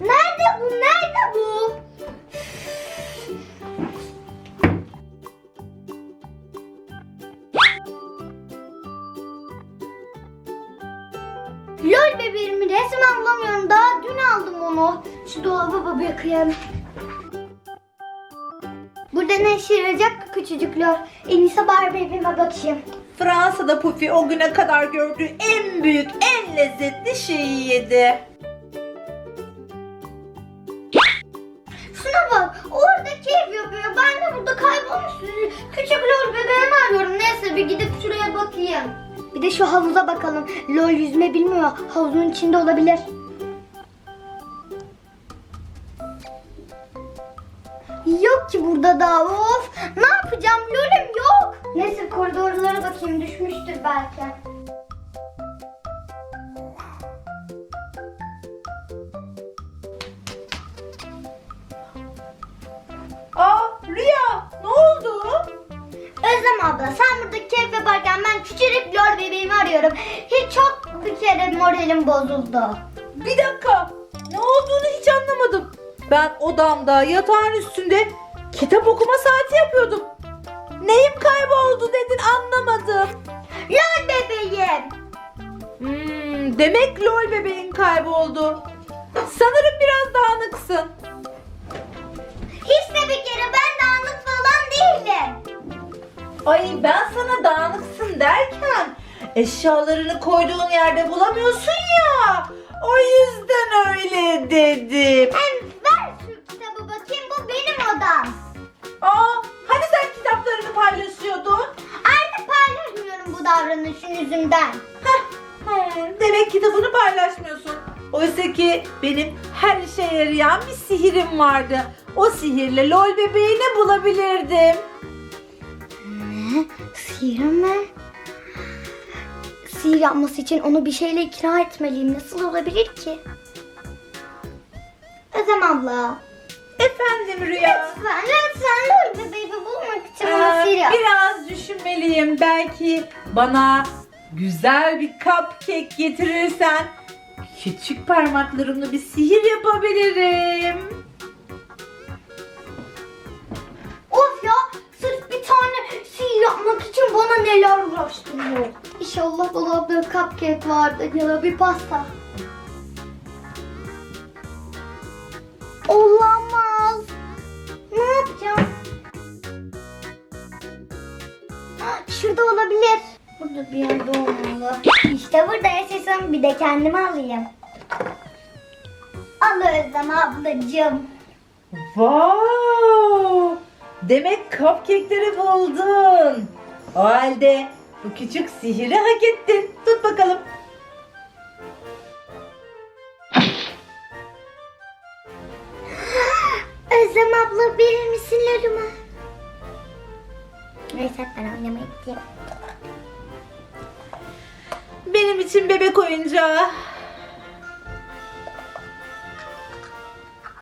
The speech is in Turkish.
Nerede bu? Nerede bu? Lol bebeğimi resmen bulamıyorum. Daha dün aldım onu. Şu dolaba bakayım. Burada ne işe yarayacak küçücük lol? En iyisi Barbie bebeğime bakayım. Fransa'da Puffy o güne kadar gördüğü en büyük, en lezzetli şeyi yedi. Bakayım. Bir de şu havuza bakalım. Lol yüzme bilmiyor. Havuzun içinde olabilir. Yok ki burada da of. Ne yapacağım lolüm yok. Neyse koridorlara bakayım düşmüştür belki. Aa Rüya ne oldu? Özlem abla sen burada yaparken ben küçücük lol bebeğimi arıyorum. Hiç çok bir kere moralim bozuldu. Bir dakika. Ne olduğunu hiç anlamadım. Ben odamda yatağın üstünde kitap okuma saati yapıyordum. Neyim kayboldu dedin anlamadım. Lol bebeğim. Hmm, demek lol bebeğin kayboldu. Sanırım biraz dağınıksın. Hiç de bir kere ben dağınık falan değilim. Ay ben sana dağınıksın derken eşyalarını koyduğun yerde bulamıyorsun ya. O yüzden öyle dedim. Hem ver şu kitabı bakayım bu benim odam. Aa, hani sen kitaplarını paylaşıyordun? Artık paylaşmıyorum bu davranışın yüzünden. Heh, hmm, demek kitabını paylaşmıyorsun. Oysa ki benim her işe yarayan bir sihirim vardı. O sihirle lol bebeğini bulabilirdim. Ne? Sihir mi? Sihir yapması için onu bir şeyle ikna etmeliyim. Nasıl olabilir ki? Özlem abla. Efendim Rüya. Lütfen, lütfen lol bebeğimi bulmak için bana Ee, sihir yap. biraz düşünmeliyim. Belki bana güzel bir cupcake getirirsen küçük parmaklarımla bir sihir yapabilirim. Neler uğraştırıyor. İnşallah dolapta cupcake vardır ya da bir pasta. Olamaz. Ne yapacağım? Şurada olabilir. Burada bir yerde olmalı. İşte burada yaşasın bir de kendime alayım. Al Özlem ablacığım. Wow! Demek cupcake'leri buldun. O halde bu küçük sihiri hak ettin. Tut bakalım. Özlem abla verir misin larımı? Neyse ben oynamaya gideyim. Benim için bebek oyuncağı.